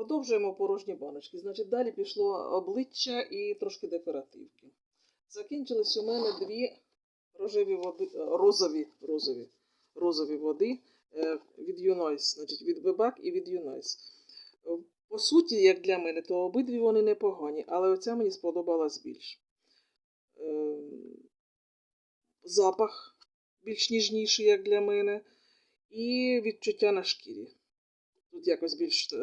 Продовжуємо порожні баночки. Значить, далі пішло обличчя і трошки декоративки. Закінчились у мене дві рожеві води, е, розові, розові, розові води е, від Юнойс, значить від Бебак і від Юнойс. По суті, як для мене, то обидві вони непогані, але оця мені сподобалась більш. Е, Запах більш ніжніший, як для мене, і відчуття на шкірі. Тут якось більш е,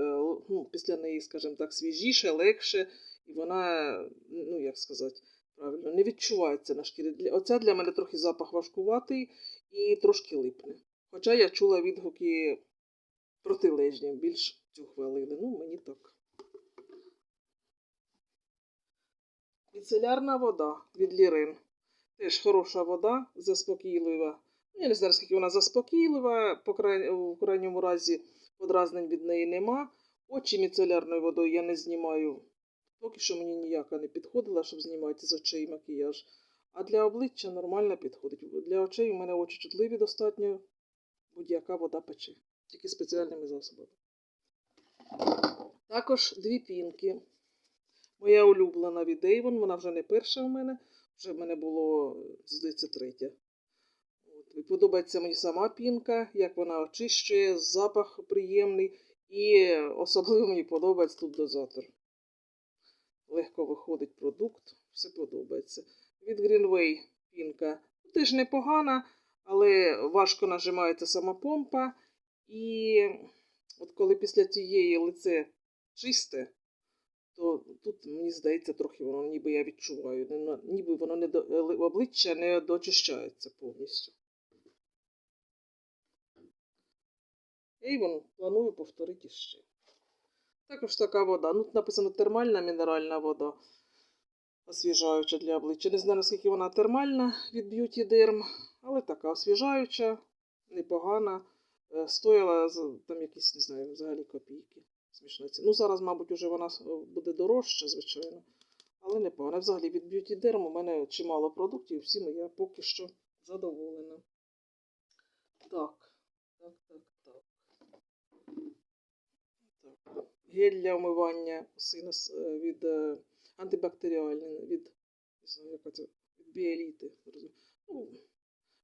ну, після неї, скажімо так, свіжіше, легше, і вона, ну як сказати, правильно, не відчувається на шкірі. Оця для мене трохи запах важкуватий і трошки липне. Хоча я чула відгуки протилежні, більш цю хвалили. Ну, мені так. Міцелярна вода від Лірин. Теж хороша вода, заспокійлива. Ну, я не знаю, скільки вона заспокійлива, по в крайньому разі подразнень від неї нема. Очі міцелярною водою я не знімаю. Поки що мені ніяка не підходила, щоб знімати з очей макіяж. А для обличчя нормально підходить. Для очей у мене очі чутливі достатньо. Будь-яка вода пече. Тільки спеціальними засобами. Також дві пінки. Моя улюблена від Avon, вона вже не перша в мене, вже в мене було, здається, третя. Подобається мені сама пінка, як вона очищує, запах приємний. І особливо мені подобається тут дозатор. Легко виходить продукт, все подобається. Від Greenway пінка теж непогана, але важко нажимається сама помпа. І от коли після цієї лице чисте, то тут, мені здається, трохи воно ніби я відчуваю, ніби воно не до, е, обличчя не дочищається повністю. Avon планую повторити ще. Також така вода. Ну, тут написано термальна мінеральна вода. Освіжаюча для обличчя. Не знаю, наскільки вона термальна від Beauty Derm, але така освіжаюча, непогана. Е, Стояла там якісь, не знаю, взагалі копійки. Смішна ціна. Ну, зараз, мабуть, уже вона буде дорожча, звичайно. Але непогана. Взагалі від Beauty Derm у мене чимало продуктів, всім я поки що задоволена. Так, так, так. Так. Гель для вмивання синус е, від е, антибактеріальний, знаю, від біеліти. Ну,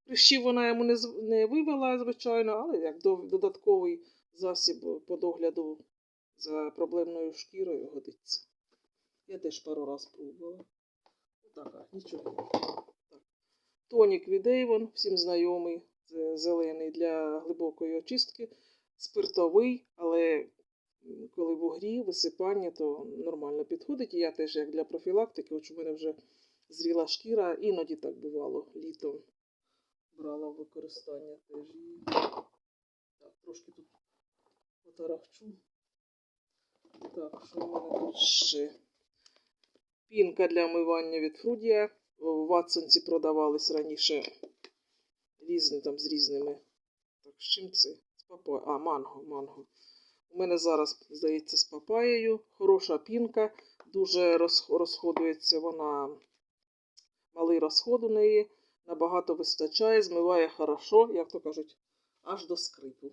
прищів вона йому не, не вивела, звичайно, але як додатковий засіб по догляду за проблемною шкірою годиться. Я теж пару раз пробувала. Так, нічого. Так. Тонік від Avon, всім знайомий. Зелений для глибокої очистки. Спиртовий, але коли в угрі, висипання, то нормально підходить. І я теж як для профілактики, хоч у мене вже зріла шкіра, іноді так бувало літом. Брала використання теж її. Так, трошки тут потарахчу. Так, що в мене тут ще? Пінка для омивання від Фрудія. В Ватсонці продавались раніше різні там з різними. Так, з чим це? А, манго, манго. У мене зараз, здається, з папаєю. Хороша пінка. Дуже розходується вона. Малий розход у неї. Набагато вистачає, змиває хорошо, як то кажуть, аж до скрипу.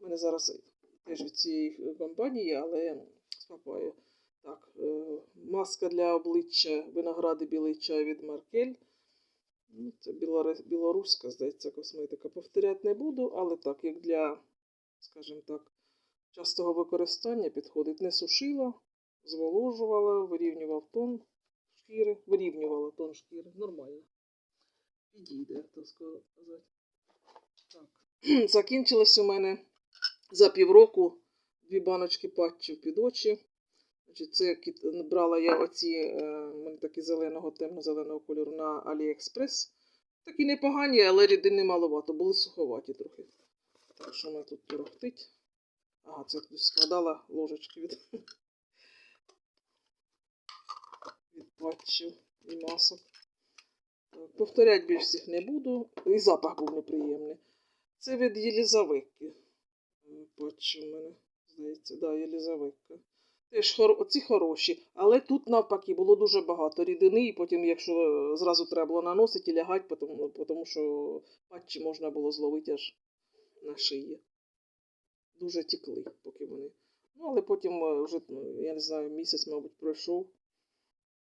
У мене зараз теж від цієї компанії, але з папаєю. Так, е, маска для обличчя виногради білий чай від Маркель. Ну, Це білоруська, здається, косметика. Повторяти не буду, але так, як для, скажімо так, частого використання підходить. Не сушила, зволожувала, вирівнював тон шкіри, вирівнювала тон шкіри. Нормально. Підійде, то сказати. Так. Закінчилось у мене за півроку дві баночки патчів під очі. Це брала я оці, е, такі зеленого, темно-зеленого кольору на AliExpress. Такі непогані, але рідини маловато, були суховаті трохи. Що мене тут торохтить? Ага, це хтось складала ложечки від, від патчів і масок. Повторять більш всіх не буду. І запах був неприємний. Це від Єлізаветки. Е, Патчі в мене, здається, да, Єлізаветка. Теж хор... оці хороші, але тут навпаки було дуже багато рідини, і потім, якщо е, зразу треба було наносити і лягати, тому, тому що патчі можна було зловити аж на шиї. дуже тікли, поки вони. Ну, але потім е, вже, ну, я не знаю, місяць, мабуть, пройшов,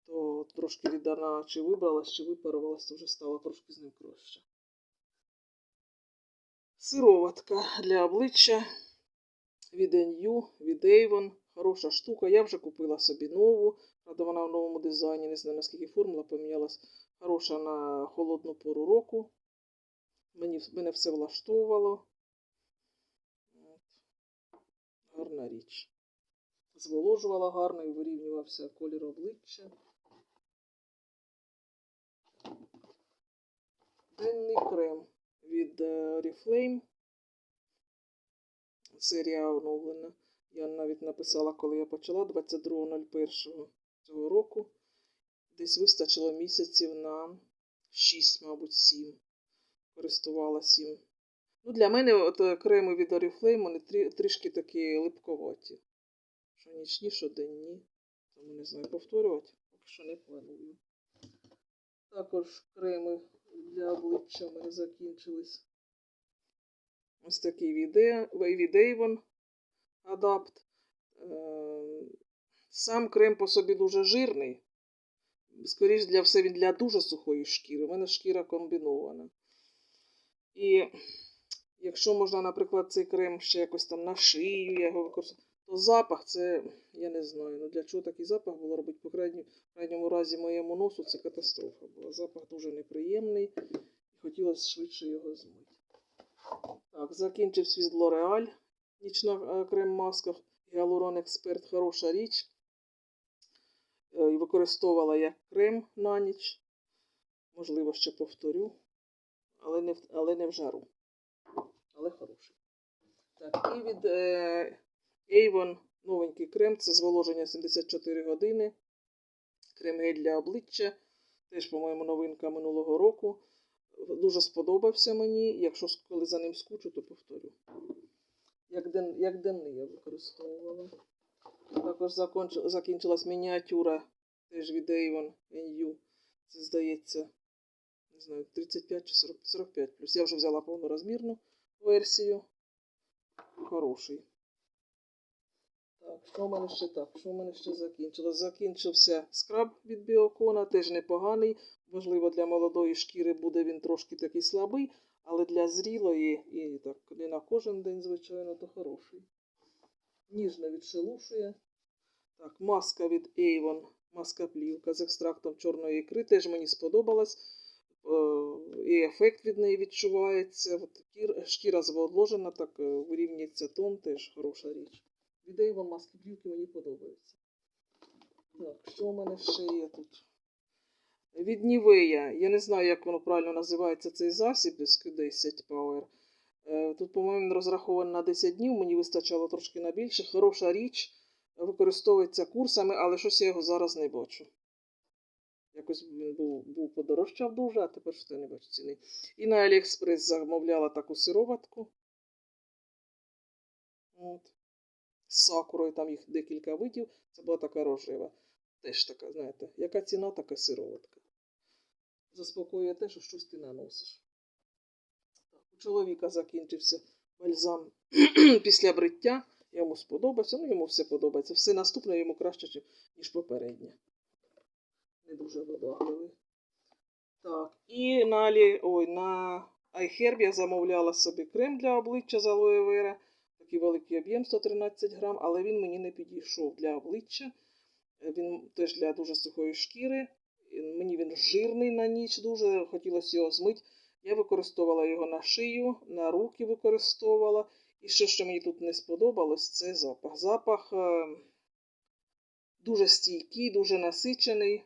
то трошки рідина чи вибралась, чи випарувалась, то вже стало трошки з ним краще. Сироватка для обличчя від NU, від Avon. Хороша штука. Я вже купила собі нову. Правда, вона в новому дизайні. Не знаю, наскільки формула помінялась. Хороша на холодну пору року. Мені, мене все влаштовувало. От. Гарна річ. Зволожувала гарно і вирівнювався колір обличчя. Денний крем від е, Oriflame. Серія оновлена. Я навіть написала, коли я почала 22.01 цього року. Десь вистачило місяців на 6, мабуть, 7. Користувалась їм. Ну, для мене от е, креми від Oriflame, вони трі, трішки такі липковаті. Що нічні, що денні. Тому не знаю, повторювати, поки що не планую. Також креми для обличчя в мене закінчились. Ось такий Е- від Adapt. Сам крем по собі дуже жирний. Скоріше для все він для дуже сухої шкіри. У мене шкіра комбінована. І якщо можна, наприклад, цей крем ще якось там на шию, його використовую, то запах це, я не знаю. Ну для чого такий запах було робити? По крайньому разі моєму носу це катастрофа була. Запах дуже неприємний. І хотілося швидше його змити. Так, закінчив свій L'Oreal. Нічна е, крем-маска. Гіалурон Експерт хороша річ. Е, використовувала як крем на ніч. Можливо, ще повторю. Але не, але не в жару. Але хороший. Так, і від е, Avon новенький крем. Це зволоження 74 години. Крем-гель для обличчя. Теж, по-моєму, новинка минулого року. Дуже сподобався мені. Якщо коли за ним скучу, то повторю. Як, ден, як денний я використовувала. Також законч, закінчилась мініатюра теж від Avon NU. Це здається, не знаю, 35 чи 40, 45 плюс. Я вже взяла повнорозмірну версію. Хороший. Так, що в мене ще так? Що в мене ще закінчилось? Закінчився скраб від Біокона, теж непоганий. Можливо, для молодої шкіри буде він трошки такий слабий, але для зрілої і так не на кожен день, звичайно, то хороший. Ніжно відшелушує. Так, маска від Avon, маска плівка з екстрактом чорної ікри. Теж мені сподобалась. Е, І ефект від неї відчувається. От шкіра зволожена, так е, вирівнюється тон, теж хороша річ. Від Avon маски плівки мені подобаються. Так, що у мене ще є тут? Від Нівея. Я не знаю, як воно правильно називається цей засіб SQ10 Power. Е, Тут, по-моєму, розрахований на 10 днів, мені вистачало трошки на більше. Хороша річ, використовується курсами, але щось я його зараз не бачу. Якось він був, був подорожчав дуже, а тепер що не бачу ціни. І на Аліекспрес замовляла таку сироватку. От. З сакурою, там їх декілька видів. Це була така рожева. Теж така, знаєте, яка ціна, така сироватка. Заспокоює те, що щось ти наносиш. У чоловіка закінчився бальзам після бриття. Йому сподобався, ну йому все подобається. Все наступне йому краще, ніж попереднє. Не дуже вибагливий. Так, і на. Ой, на iHerb я замовляла собі крем для обличчя з алоє вера. Такий великий об'єм 113 грам, але він мені не підійшов для обличчя. Е, Він теж для дуже сухої шкіри. Мені він жирний на ніч дуже, хотілося його змити. Я використовувала його на шию, на руки використовувала. І що, що мені тут не сподобалось, це запах. Запах е, дуже стійкий, дуже насичений.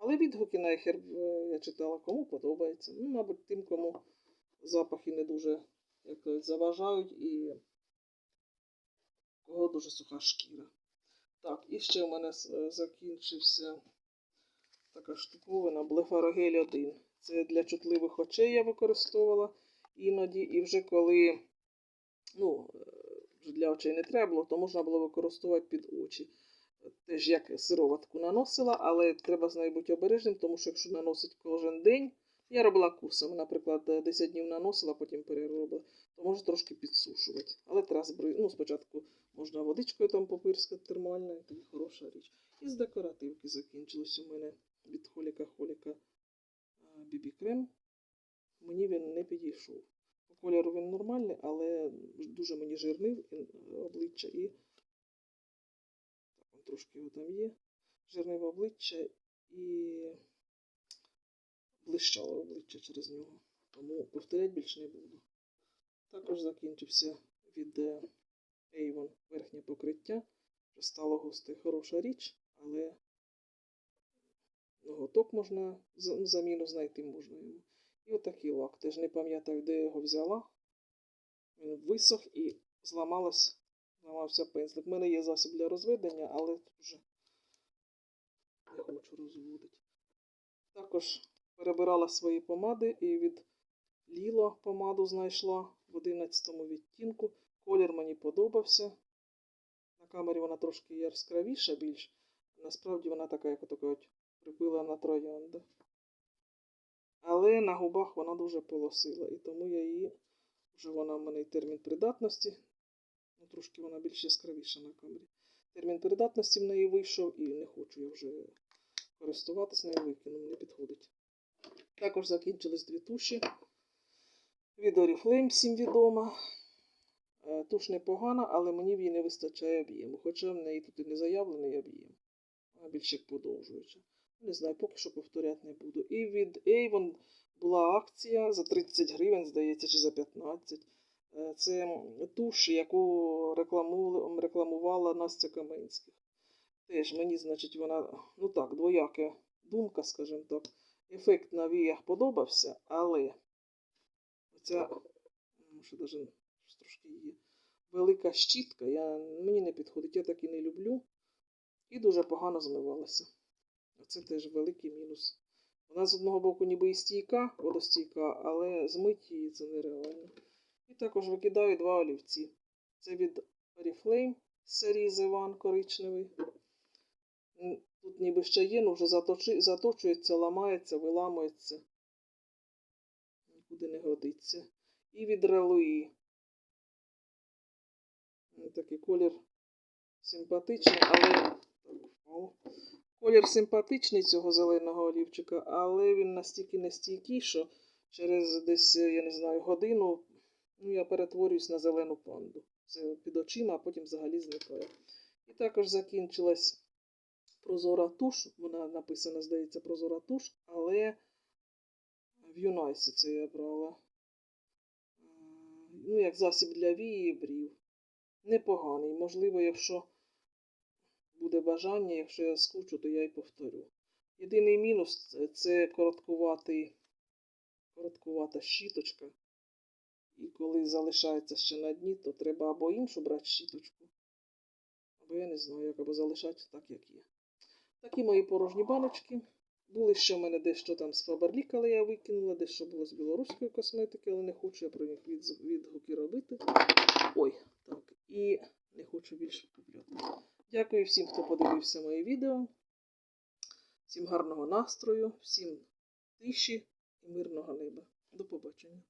Але відгуки на ехер е, я читала, кому подобається. Ну, мабуть, тим, кому запахи не дуже як заважають і кого дуже суха шкіра. Так, і ще в мене е, закінчився така штуковина Блефарогель 1. Це для чутливих очей я використовувала іноді. І вже коли ну, е, вже для очей не треба було, то можна було використовувати під очі. Теж як сироватку наносила, але треба з нею бути обережним, тому що якщо наносить кожен день, Я робила курсами, наприклад, 10 днів наносила, потім переробила, то можу трошки підсушувати. Але треба ну, спочатку можна водичкою там попирскати термальною, і тоді хороша річ. І з декоративки закінчилось у мене від холіка холіка бібі крем. Мені він не підійшов. По кольору він нормальний, але дуже мені жирнив е, обличчя і трошки його там є. Жирнив обличчя і блищало обличчя через нього. Тому повторяти більше не буду. Також закінчився від Avon верхнє покриття. Вже стало густе хороша річ, але ноготок можна, ну, заміну знайти можна йому. І отакий лак. Теж не пам'ятаю, де я його взяла. Він висох і зламалась, зламався пензлик. У мене є засіб для розведення, але вже не хочу розводити. Також перебирала свої помади і від Ліло помаду знайшла в 11 відтінку. Колір мені подобався. На камері вона трошки яскравіша більш. Насправді вона така, як от припилена троянда. Але на губах вона дуже полосила, і тому я її, вже вона в мене термін придатності. Ну, трошки вона більш яскравіша на камері. Термін придатності в неї вийшов і не хочу я вже користуватись нею, викину, не підходить. Також закінчились дві туші. Від Oriflame всім відома. Е, Туш непогана, але мені в її не вистачає об'єму. Хоча в неї тут і не заявлений об'єм. Вона більше подовжуюча. Не знаю, поки що повторяти не буду. І від Avon була акція за 30 гривень, здається, чи за 15. Е, Це туш, яку рекламувала Настя Каменських. Теж мені, значить, вона, ну так, двояка думка, скажімо так. Ефект на віях подобався, але оця, даже трошки є, велика щітка, я, мені не підходить, я так і не люблю. І дуже погано змивалася. Це теж великий мінус. Вона з одного боку ніби і стійка, водостійка, але змить її це нереально. І також викидаю два олівці. Це від Oriflame серії One коричневий. Тут ніби ще є, але вже заточується, ламається, виламується. Нікуди не годиться. І від Релуї. Такий колір симпатичний, але. Колір симпатичний цього зеленого олівчика, але він настільки нестійкий, що через десь, я не знаю, годину ну, я перетворююсь на зелену панду. Це під очима, а потім взагалі зникає. І також закінчилась прозора туш. Вона написана, здається, прозора туш, але в Юнайсі це я брала. Е, Ну, як засіб для вії і. Непоганий. Можливо, якщо буде бажання, якщо я скучу, то я й повторю. Єдиний мінус це короткуватий, короткувата щіточка. І коли залишається ще на дні, то треба або іншу брати щіточку, або я не знаю, як або залишати так, як є. Такі мої порожні баночки. Були ще в мене дещо там з Фаберлік, але я викинула, дещо було з білоруської косметики, але не хочу я про них від- відгуки робити. Ой, так, і не хочу більше купляти. Дякую всім, хто подивився моє відео. Всім гарного настрою, всім тиші і мирного неба. До побачення.